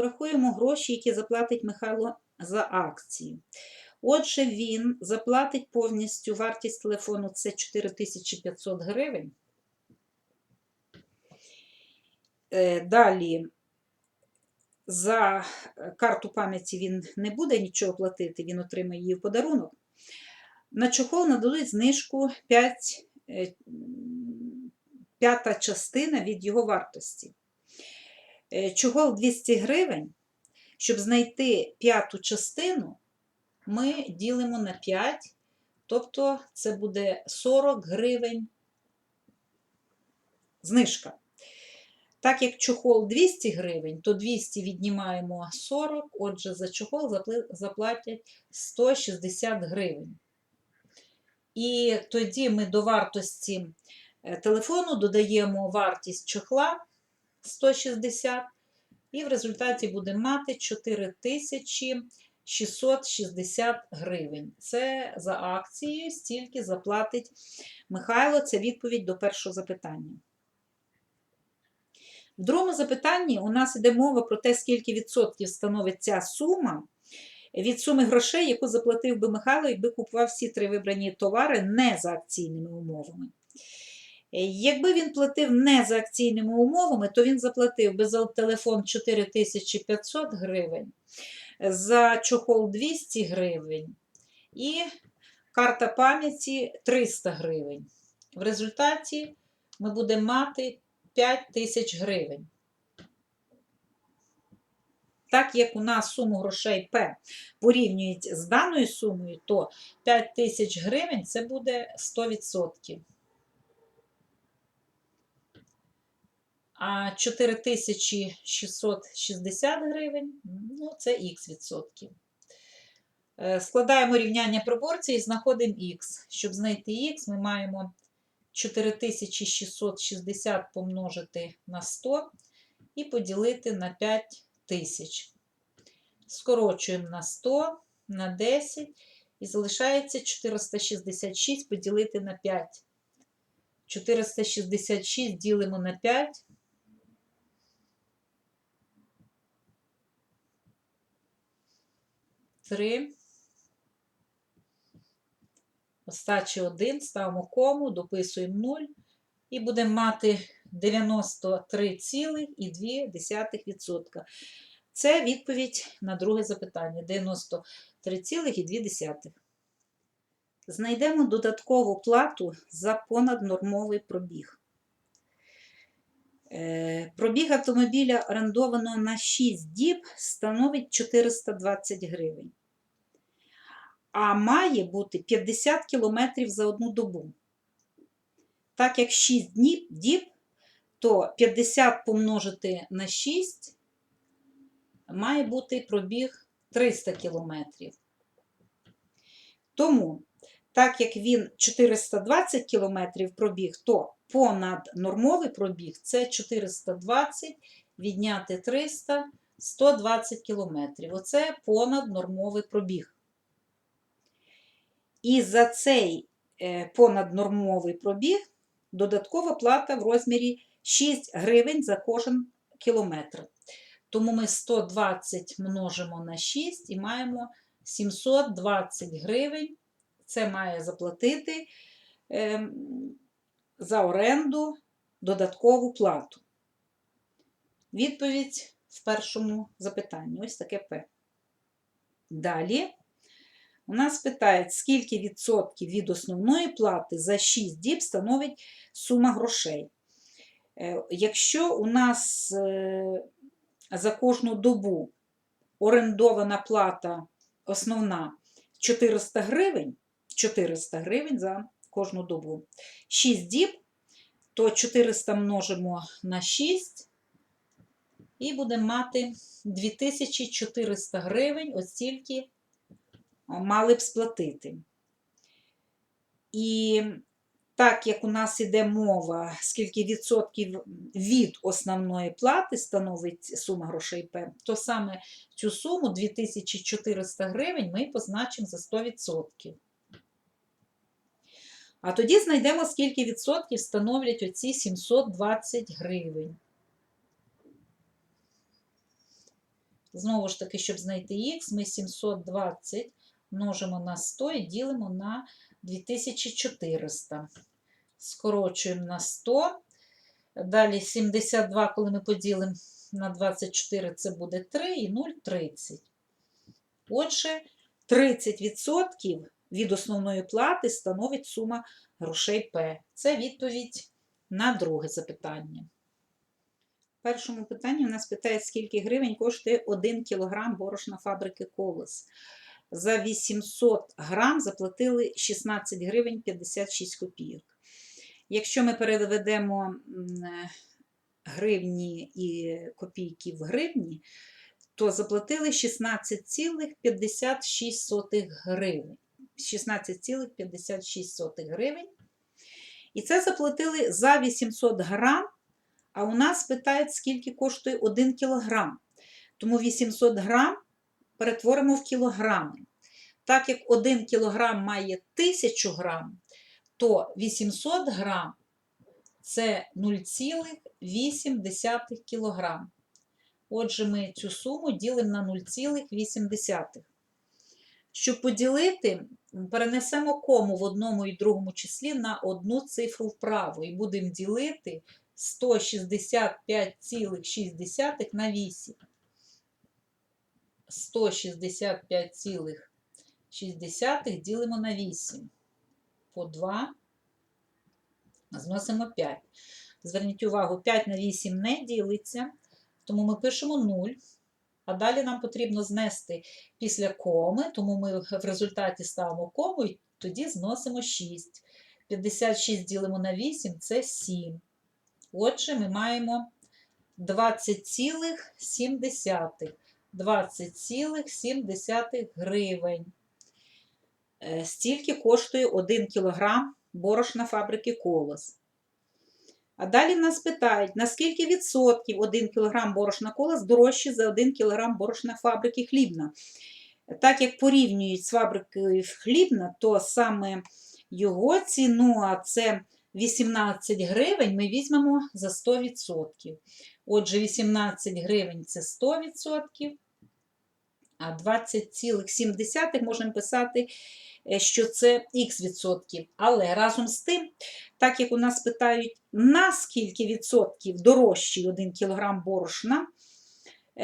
Порахуємо гроші, які заплатить Михайло за акцію. Отже, він заплатить повністю вартість телефону це 4500 гривень. Е, Далі за карту пам'яті він не буде нічого платити, він отримає її в подарунок. На чохол нададуть знижку 5, е, п'ята частина від його вартості. Е, Чохол 200 гривень. Щоб знайти п'яту частину, ми ділимо на 5, тобто це буде 40 гривень знижка. Так як чохол 200 гривень, то 200 віднімаємо 40, отже, за чохол заплатять 160 гривень. І тоді ми до вартості е, телефону додаємо вартість чохла 160, і в результаті будемо мати 4660 гривень. Це за акцією, стільки заплатить Михайло. Це відповідь до першого запитання. В другому запитанні у нас йде мова про те, скільки відсотків становить ця сума від суми грошей, яку заплатив би Михайло, якби купував всі три вибрані товари не за акційними умовами. Е, Якби він платив не за акційними умовами, то він заплатив би за телефон 4500 гривень, за чохол 200 гривень і карта пам'яті 300 гривень. В результаті ми будемо мати 5 тисяч гривень. Так як у нас суму грошей П порівнюють з даною сумою, то 5 тисяч гривень це буде 100%. А 4660 гривень ну, це х відсотків. Е, Складаємо рівняння пропорцій і знаходимо х. Щоб знайти х, ми маємо 4660 помножити на 100 і поділити на 5000. Скорочуємо на 100, на 10 і залишається 466 поділити на 5. 466 ділимо на 5. Три. Остачі 1, ставимо кому, дописуємо 0 і будемо мати 93,2%. Це відповідь на друге запитання. 93,2%. Знайдемо додаткову плату за понаднормовий пробіг. Е, Пробіг автомобіля, орендованого на 6 діб, становить 420 гривень. А має бути 50 кілометрів за одну добу. Так як 6 днів, діб, то 50 помножити на 6 має бути пробіг 300 кілометрів. Тому, так як він 420 кілометрів пробіг, то понаднормовий пробіг це 420 відняти 300 120 кілометрів. Оце понаднормовий пробіг. І за цей е, понаднормовий пробіг додаткова плата в розмірі 6 гривень за кожен кілометр. Тому ми 120 множимо на 6 і маємо 720 гривень. Це має заплатити е, за оренду додаткову плату. Відповідь в першому запитанні. Ось таке П. Далі. У нас питають, скільки відсотків від основної плати за 6 діб становить сума грошей. Е, Якщо у нас е, за кожну добу орендована плата основна 400 гривень, 400 гривень за кожну добу, 6 діб, то 400 множимо на 6 і будемо мати 2400 гривень, ось стільки мали б сплатити. І так як у нас іде мова, скільки відсотків від основної плати становить сума грошей П, то саме цю суму 2400 гривень ми позначимо за 100%. А тоді знайдемо, скільки відсотків становлять оці 720 гривень. Знову ж таки, щоб знайти х, ми 720 множимо на 100 і ділимо на 2400. Скорочуємо на 100. Далі 72, коли ми поділимо на 24, це буде 3 і 0 – 30. Отже, 30% від основної плати становить сума грошей П. Це відповідь на друге запитання. В першому питанні у нас питає, скільки гривень коштує 1 кг борошна фабрики Колос. За 800 грам заплатили 16 гривень 56 копійок. Якщо ми переведемо гривні і копійки в гривні, то заплатили 16,56 гривень. 16,56 гривень. І це заплатили за 800 грам, а у нас питають, скільки коштує 1 кілограм. Тому 800 грам перетворимо в кілограми. Так як 1 кілограм має 1000 грам, то 800 грам це 0,8 кілограм. Отже, ми цю суму ділимо на 0,8. Щоб поділити, перенесемо кому в одному і другому числі на одну цифру вправо і будемо ділити 165,6 на 8. 165,6 ділимо на 8. По 2 зносимо 5. Зверніть увагу, 5 на 8 не ділиться, тому ми пишемо 0. А далі нам потрібно знести після коми, тому ми в результаті ставимо кому і тоді зносимо 6. 56 ділимо на 8 це 7. Отже, ми маємо 20,7. 20,7 гривень. Е, Стільки коштує 1 кілограм борошна фабрики Колос. А далі нас питають, наскільки відсотків 1 кг борошна колос дорожче за 1 кг борошна фабрики хлібна. Так як порівнюють з фабрикою хлібна, то саме його ціну, а це 18 гривень, ми візьмемо за 100%. Отже, 18 гривень це 100%, а 20,7 можемо писати, е, що це х відсотків. Але разом з тим, так як у нас питають, на скільки відсотків дорожчий 1 кг борошна,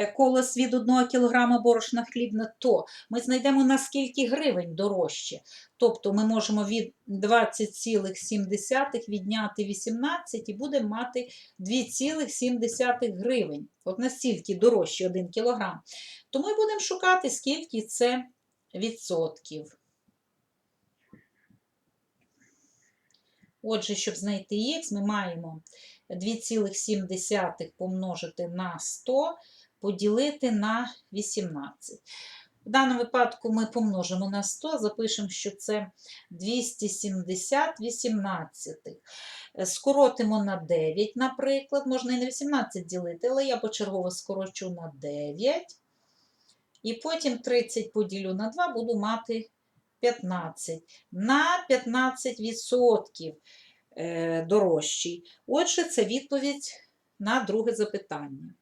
колос від 1 кг борошна хлібна, то ми знайдемо на скільки гривень дорожче. Тобто ми можемо від 20,7 відняти 18 і будемо мати 2,7 гривень. От настільки дорожче 1 кг. То ми будемо шукати, скільки це відсотків. Отже, щоб знайти х, ми маємо 2,7 помножити на 100, поділити на 18. В даному випадку ми помножимо на 100, запишемо, що це 270 18. Скоротимо на 9, наприклад, можна і на 18 ділити, але я почергово скорочу на 9. І потім 30 поділю на 2, буду мати 15. На 15% е, дорожчий. Отже, це відповідь на друге запитання.